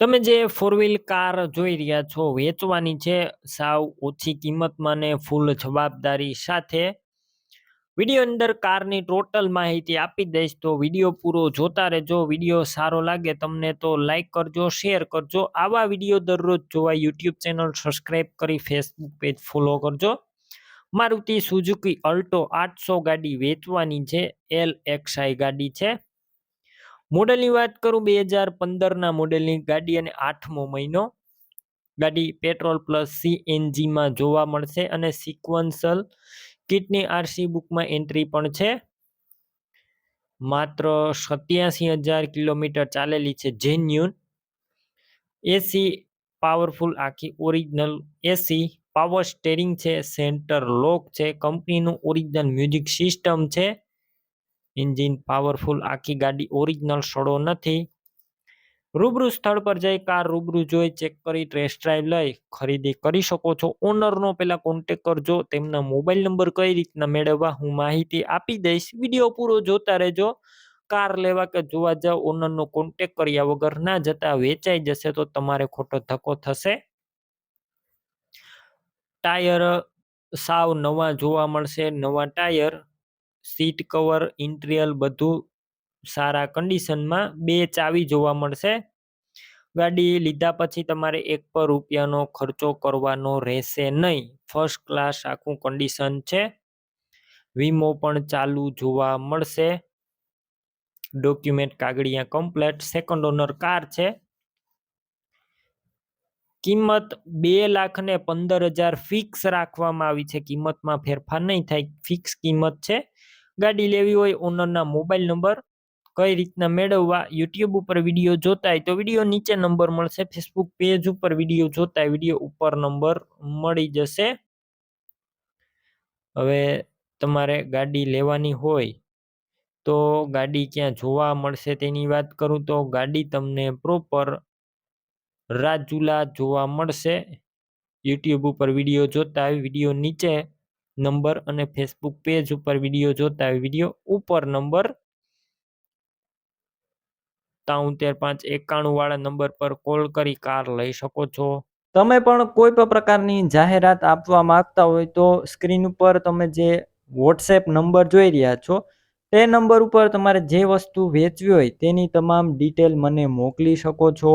તમે જે four wheel car જોઈ રહ્યા છો, વેચવાની છે, સાવ ઓછી કિંમતમાં ને ફૂલ જવાબદારી સાથે. વીડિયો અંદર કારની ટોટલ માહિતી આપી દઈશ, તો વીડિયો પૂરો જોતા રહેજો. વીડિયો સારો લાગે તમને તો લાઈક કરજો શેર કરજો. આવા વીડિયો દરરોજ જોવા યુટ્યુબ ચેનલ સબસ્ક્રાઈબ કરી ફેસબુક પેજ ફોલો કરજો. મારુતિ સુઝુકી અલ્ટો આઠસો ગાડી વેચવાની છે એલ એક્સઆઈ ગાડી છે. મોડલની વાત કરું બે હજાર પંદરના મોડેલની ગાડી અને આઠમો મહિનો. ગાડી પેટ્રોલ પ્લસ સીએનજીમાં જોવા મળશે અને સિક્વન્સલ કિટની આરસી બુકમાં એન્ટ્રી પણ છે. માત્ર સત્યાસી હજાર કિલોમીટર ચાલેલી છે જેન્યુન. એસી પાવરફુલ આખી ઓરિજિનલ એસી. પાવર સ્ટેરિંગ છે, સેન્ટર લોક છે, કંપનીનું ઓરિજિનલ મ્યુઝિક સિસ્ટમ છે. એન્જિન પાવરફુલ, આખી ગાડી ઓરિજિનલ સડો નથી. રૂબરૂ સ્થળ પર જઈ કાર રૂબરૂ જોઈ ચેક કરી, ટેસ્ટ ડ્રાઈવ લઈ, ખરીદી કરી શકો છો. ઓનરનો પહેલાં કોન્ટેક કરજો, તેમના મોબાઈલ નંબર કઈ રીતના મેળવવા હું માહિતી આપી દઈશ. વીડિયો પૂરો જોતા રહેજો. કાર લેવા કે જોવા જાવ, ઓનરનો કોન્ટેક કર્યા વગર ના જતા વેચાઈ જશે તો તમારે ખોટો ધક્કો થશે. ટાયર સાવ નવા જોવા મળશે, નવા ટાયર સીટ કવર, ઇન્ટ્રિયલ બધું સારા કન્ડિશનમાં બે ચાવી જોવા મળશે. ગાડી લીધા પછી તમારે એક પર રૂપિયાનો ખર્ચો કરવાનો રહેશે નહીં. ફર્સ્ટ ક્લાસ આખું કન્ડિશન છે. વીમો પણ ચાલુ જોવા મળશે. ડોક્યુમેન્ટ કાગળિયા કમ્પ્લેટ સેકન્ડ ઓનર કાર છે. કિંમત બે લાખ ને પંદર હજાર ફિક્સ રાખવામાં આવી છે. કિંમતમાં ફેરફાર નહીં થાય. ફિક્સ કિંમત છે. ગાડી લેવી હોય ઓનરના મોબાઈલ નંબર કઈ રીતના મેળવવા યુટ્યુબ ઉપર વીડિયો જોતા હોય તો વીડિયો નીચે નંબર મળશે. ફેસબુક પેજ ઉપર વીડિયો જોતા હોય વીડિયો ઉપર નંબર મળી જશે. હવે તમારે ગાડી લેવાની હોય તો ગાડી ક્યાં જોવા મળશે તેની વાત કરું તો ગાડી તમને પ્રોપર રાજુલા જોવા મળશે. યુટ્યુબ ઉપર વીડિયો જોતા હોય વીડિયો નીચે નંબર અને ફેસબુક પેજ ઉપર વીડિયો જોતા વીડિયો ઉપર નંબર તાઉતેર પાંચ એકાણું વાળા નંબર પર કોલ કરી કાર લઈ શકો છો. તમે પણ કોઈ પણ પ્રકારની જાહેરાત આપવા માંગતા હોય તો સ્ક્રીન ઉપર તમે જે વોટ્સએપ નંબર જોઈ રહ્યા છો, તે નંબર ઉપર તમારે જે વસ્તુ વેચવી હોય તેની તમામ ડિટેલ મને મોકલી શકો છો.